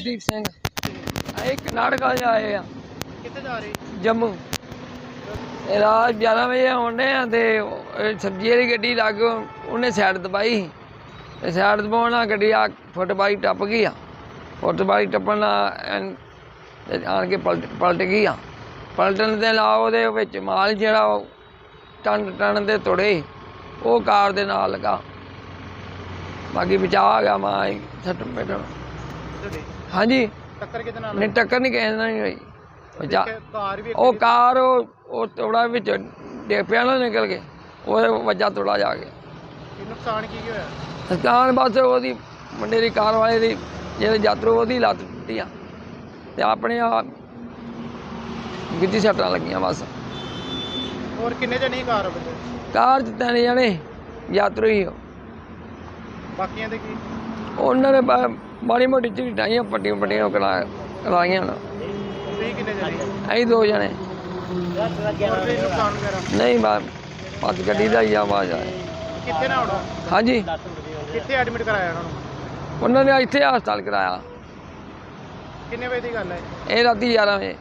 ਸਿੰਘ। ਅਸੀਂ ਕਰਨਾਟਕਾ ਆਏ ਆ। ਕਿੱਥੇ ਜਾ ਰਹੇ? ਜੰਮੂ। ਇਹ ਰਾਤ 11 ਵਜੇ ਆਉਂਦੇ ਆ ਤੇ ਇਹ ਸਬਜ਼ੀ ਵਾਲੀ ਗੱਡੀ ਲੱਗ ਉਹਨੇ ਸਾਈਡ ਦਬਾਈ। ਤੇ ਸਾਈਡ ਦਬਾਉਣ ਨਾਲ ਗੱਡੀ ਆ ਫੁੱਟਬਾਈ ਟੱਪ ਗਈ ਆ। ਫੁੱਟਬਾਈ ਟੱਪਣ ਨਾਲ ਐਨ- ਤੇ ਆਣ ਕੇ ਪਲਟ ਪਲਟ ਗਈ ਆ। ਪਲਟਣ ਦੇ ਨਾਲ ਉਹਦੇ ਵਿੱਚ ਮਾਲ ਜਿਹੜਾ ਉਹ ਟਨ ਟਨ ਦੇ ਤੁੜੇ ਉਹ ਕਾਰ ਦੇ ਨਾਲ ਲਗਾ। ਬਾਕੀ ਬਚਾ ਆ ਗਿਆ ਮਾਂ ਸੱਟ ਮੇਟਣ ਤੁਹਾਡੇ ਹਾਂਜੀ। ਟੱਕਰ ਕਿਤੇ ਨਾਲ ਨਹੀਂ ਟੱਕਰ ਨਹੀਂ ਕਿਸੇ ਨਾਲ ਨਹੀਂ ਹੋਈ। ਕਾਰ ਵੀ ਉਹ ਕਾਰ ਉਹ ਉਹ ਤੋੜਾ ਵਿੱਚ ਡਿੱਗ ਪਿਆ ਨਾ ਨਿਕਲ ਕੇ ਉਹ ਵੱਜਾ ਤੋੜਾ ਜਾ ਕੇ ਕੀ ਨੁਕਸਾਨ ਕੀ ਕੀ ਹੋਇਆ? ਸਤਾਨ ਬਸ ਉਹਦੀ ਮੁੰਡੇ ਦੀ ਕਾਰ ਵਾਲੇ ਦੀ ਜਿਹੜੇ ਯਾਤਰੂ ਉਹਦੀ ਲੱਤ ਟੁੱਟੀ ਆ। ਤੇ ਆਪਣੇ ਆ ਗਿੱਜੀ ਸੱਟਾਂ ਲੱਗੀਆਂ ਬਸ। ਹੋਰ ਕਿੰਨੇ ਜਣੇ ਕਾਰ ਵਿੱਚ ਕਾਰ 'ਚ ਤਿੰਨ ਜਣੇ ਯਾਤਰੂ ਹੀ ਉਹ। ਬਾਕੀਆਂ ਦੇ ਕੀ? ਉਹਨਾਂ ਨੇ ਬ- ਮਾੜੀ ਮੋਟੀ ਝੀਟਾਈਆਂ ਪੱਟੀਆਂ ਪੱਟੀਆਂ ਕਰਾ ਕਰਾਈਆਂ ਨਾ। ਤੁਸੀਂ ਕਿੰਨੇ ਜਣੇ? ਅਸੀਂ ਦੋ ਜਣੇ। ਨਹੀਂ ਬਸ ਬਸ ਗੱਡੀ ਦਾ ਹੀ ਆਵਾਜ਼ ਆਇਆ ਕਿੱਥੇ ਨਾ ਆਉਣਾ? ਹਾਂਜੀ। ਕਿੱਥੇ ਐਡਮਿਟ ਕਰਾਇਆ ਉਹਨਾਂ ਨੂੰ? ਉਹਨਾਂ ਨੇ ਇੱਥੇ ਹਸਪਤਾਲ ਕਰਾਇਆ। ਕਿੰਨੇ ਵਜੇ ਦੀ ਗੱਲ ਹੈ? ਇਹ ਰਾਤੀ 11 ਵਜੇ।